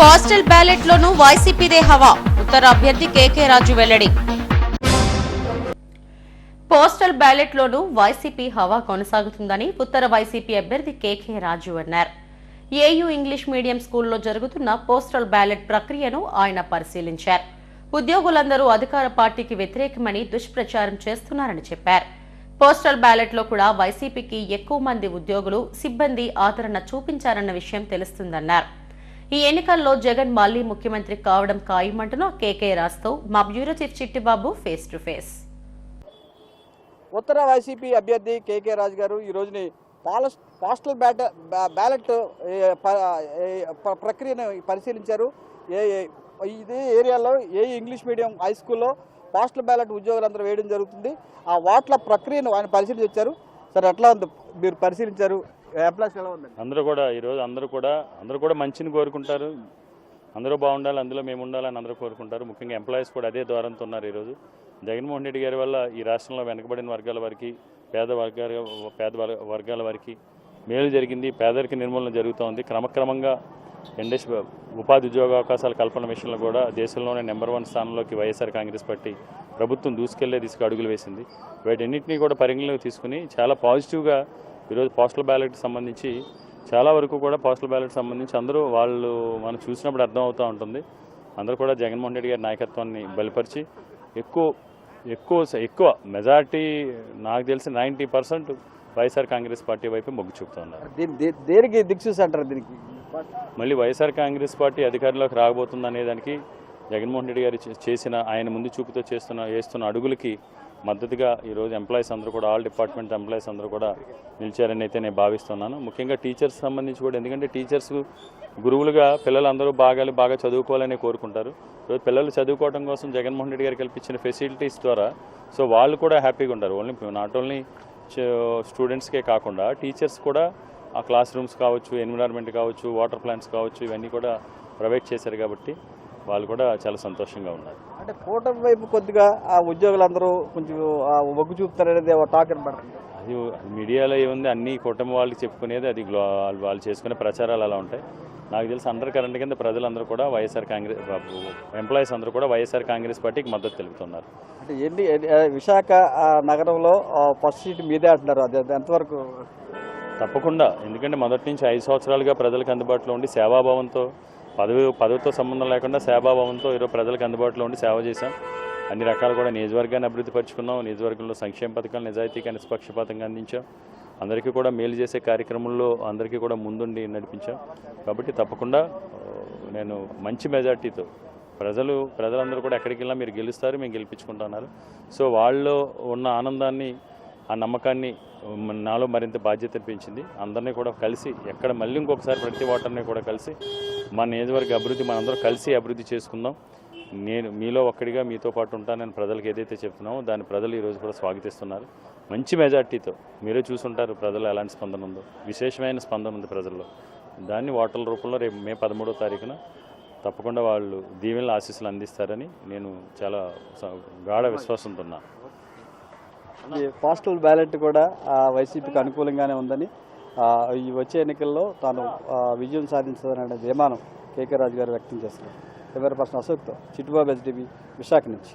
Postal ballot లోనూ వైసీపీదే హవా. ఉత్తర అభ్యర్థి కేకే రాజు వెల్లడి. పోస్టల్ బ్యాలెట్ లోనూ వైసీపీ హవా కొనసాగుతుందని ఉత్తర వైసీపీ అభ్యర్థి కేకే రాజు అన్నారు. ఏయూ ఇంగ్లీష్ మీడియం స్కూల్లో జరుగుతున్న పోస్టల్ బ్యాలెట్ ప్రక్రియను ఆయన పరిశీలించారు. ఉద్యోగులందరూ అధికార పార్టీకి వ్యతిరేకమని దుష్ప్రచారం చేస్తున్నారని చెప్పారు. పోస్టల్ బ్యాలెట్లో కూడా వైసీపీకి ఎక్కువ మంది ఉద్యోగులు సిబ్బంది ఆదరణ చూపించారన్న విషయం తెలుస్తుందన్నారు. ఈ ఎన్నికల్లో జగన్ మళ్ళీ ముఖ్యమంత్రి కావడం ఖాయమంటున్న కేకే రాజ్తో మా bureau chief Chittibabu face to face. Uttara YCP అభ్యర్థి కేకే రాజు గారు ఈ రోజుని పాలస్ పోస్టల్ బ్యాట బ్యాలెట్ ప్రక్రియను పరిశీలించారు. ఏ ఇదే ఏరియాలో ఏ ఇంగ్లీష్ మీడియం హై స్కూల్లో పోస్టల్ బ్యాలెట్ ఉద్యోగులందరూ వేయడం జరుగుతుంది. ఆ ఓట్ల ప్రక్రియను ఆయన పరిశీలించి వచ్చారు సరే ఎట్లా ఉంది? మీరు పరిశీలించారు. అందరూ కూడా ఈరోజు అందరూ కూడా అందరూ కూడా మంచిని కోరుకుంటారు. అందరూ బాగుండాలి అందులో మేము ఉండాలని అందరూ కోరుకుంటారు. ముఖ్యంగా ఎంప్లాయీస్ కూడా అదే ద్వారంతో ఉన్నారు ఈరోజు జగన్మోహన్ రెడ్డి గారి వల్ల ఈ రాష్ట్రంలో వెనకబడిన వర్గాల వారికి పేద వర్గాల పేద వర్గాల వారికి మేలు జరిగింది. పేదరిక నిర్మూలన జరుగుతోంది. క్రమక్రమంగా ఇండస్ ఉపాధి ఉద్యోగ అవకాశాల కల్పన విషయంలో కూడా దేశంలోనే నెంబర్ వన్ స్థానంలోకి వైఎస్ఆర్ కాంగ్రెస్ పార్టీ ప్రభుత్వం దూసుకెళ్ళే దిశగా అడుగులు వేసింది. వీటన్నింటినీ కూడా పరిగణలోకి తీసుకుని చాలా పాజిటివ్గా ఈరోజు పోస్టల్ బ్యాలెట్ సంబంధించి చాలా వరకు కూడా పోస్టల్ బ్యాలెట్ సంబంధించి అందరూ వాళ్ళు మనం చూసినప్పుడు అర్థం అవుతూ ఉంటుంది. అందరూ కూడా జగన్మోహన్ రెడ్డి గారి నాయకత్వాన్ని బలపరిచి ఎక్కువ ఎక్కువ ఎక్కువ మెజార్టీ నాకు తెలిసి ninety percent YSR Congress party వైపు మొగ్గు చూపుతున్నారు. దేనికి దిక్సూసి అంటారు దీనికి? మళ్ళీ వైఎస్ఆర్ కాంగ్రెస్ పార్టీ అధికారంలోకి రాబోతుంది అనే దానికి జగన్మోహన్ రెడ్డి గారు చేసిన ఆయన ముందు చూపుతో చేస్తున్న వేస్తున్న అడుగులకి మద్దతుగా ఈరోజు ఎంప్లాయీస్ అందరూ కూడా ఆల్ డిపార్ట్మెంట్ ఎంప్లాయీస్ అందరూ కూడా నిలిచారని అయితే నేను భావిస్తున్నాను. ముఖ్యంగా టీచర్స్ సంబంధించి కూడా ఎందుకంటే టీచర్స్ గురువులుగా పిల్లలందరూ బాగాలి బాగా చదువుకోవాలని కోరుకుంటారు. ఈరోజు పిల్లలు చదువుకోవడం కోసం జగన్మోహన్ రెడ్డి గారు కల్పించిన ఫెసిలిటీస్ ద్వారా సో వాళ్ళు కూడా హ్యాపీగా ఉంటారు. ఓన్లీ నాట్ ఓన్లీ స్టూడెంట్స్కే uh, కాకుండా టీచర్స్ కూడా ఆ క్లాస్ రూమ్స్ కావచ్చు ఎన్విరాన్మెంట్ కావచ్చు వాటర్ ప్లాంట్స్ కావచ్చు ఇవన్నీ కూడా ప్రొవైడ్ చేశారు కాబట్టి వాళ్ళు కూడా చాలా సంతోషంగా ఉన్నారు. అంటే కూటమి వైపు కొద్దిగా ఆ ఉద్యోగులందరూ కొంచెం ఆ మొగ్గు చూపుతారనేది టాక్ అనమాట అది మీడియాలో ఏముంది? అన్ని కుటుంబం వాళ్ళకి చెప్పుకునేది అది వాళ్ళు- చేసుకునే ప్రచారాలు అలా ఉంటాయి. నాకు తెలిసి అండర్ కరెంట్ కింద ప్రజలందరూ కూడా వైఎస్ఆర్ కాంగ్రెస్ ఎంప్లాయీస్ అందరూ కూడా వైఎస్ఆర్ కాంగ్రెస్ పార్టీకి మద్దతు తెలుపుతున్నారు. అంటే ఎన్ని విశాఖ నగరంలో ఫస్ట్ సీట్ మీదే అంటున్నారు. అది అది ఎంతవరకు? తప్పకుండా. ఎందుకంటే మొదటి నుంచి ఐదు సంవత్సరాలుగా ప్రజలకు అందుబాటులో ఉండి సేవాభావంతో పదవి పదవితో సంబంధం లేకుండా సేవాభావంతో ఈరోజు ప్రజలకు అందుబాటులో ఉండి సేవ చేశాం. అన్ని రకాలు కూడా నియోజకవర్గాన్ని అభివృద్ధి పరుచుకున్నాం. నియోజకవర్గంలో సంక్షేమ పథకాలు నిజాయితీగా నిష్పక్షపాతంగా అందించాం. అందరికీ కూడా మేలు చేసే కార్యక్రమంలో అందరికీ కూడా ముందుండి నడిపించాం. కాబట్టి తప్పకుండా నేను మంచి మెజార్టీతో ప్రజలు ప్రజలందరూ కూడా ఎక్కడికి వెళ్ళినా మీరు గెలుస్తారు మేము గెలిపించుకుంటున్నారు సో వాళ్ళు ఉన్న ఆనందాన్ని ఆ నమ్మకాన్ని నాలో మరింత బాధ్యత పెంచింది అందరినీ కూడా కలిసి ఎక్కడ మళ్ళీ ఇంకొకసారి ప్రతి ఓటర్ని కూడా కలిసి మన నియోజకవర్గ అభివృద్ధి మనందరం కలిసి అభివృద్ధి చేసుకుందాం. నేను మీలో ఒక్కడిగా మీతో పాటు ఉంటానని ప్రజలకు ఏదైతే చెప్తున్నామో దాన్ని ప్రజలు ఈరోజు కూడా స్వాగతిస్తున్నారు. మంచి మెజార్టీతో మీరే చూసుంటారు ప్రజలు ఎలాంటి స్పందన ఉందో. విశేషమైన స్పందన ఉంది ప్రజల్లో. దాన్ని ఓటర్ల రూపంలో రేపు మే పదమూడో తారీఖున తప్పకుండా వాళ్ళు దీవెనల ఆశీస్సులు అందిస్తారని నేను చాలా గాఢ విశ్వాసంతో ఉన్నాను ఈ పోస్టల్ బ్యాలెట్ కూడా వైసీపీకి అనుకూలంగానే ఉందని ఈ వచ్చే ఎన్నికల్లో తాను విజయం సాధించదనే ధీమానం కేకే రాజు గారు వ్యక్తం చేస్తున్నారు. ఎవరి పర్సన్ అశోక్తో చిట్టుబాబు ఎస్డిబి విశాఖ నుంచి.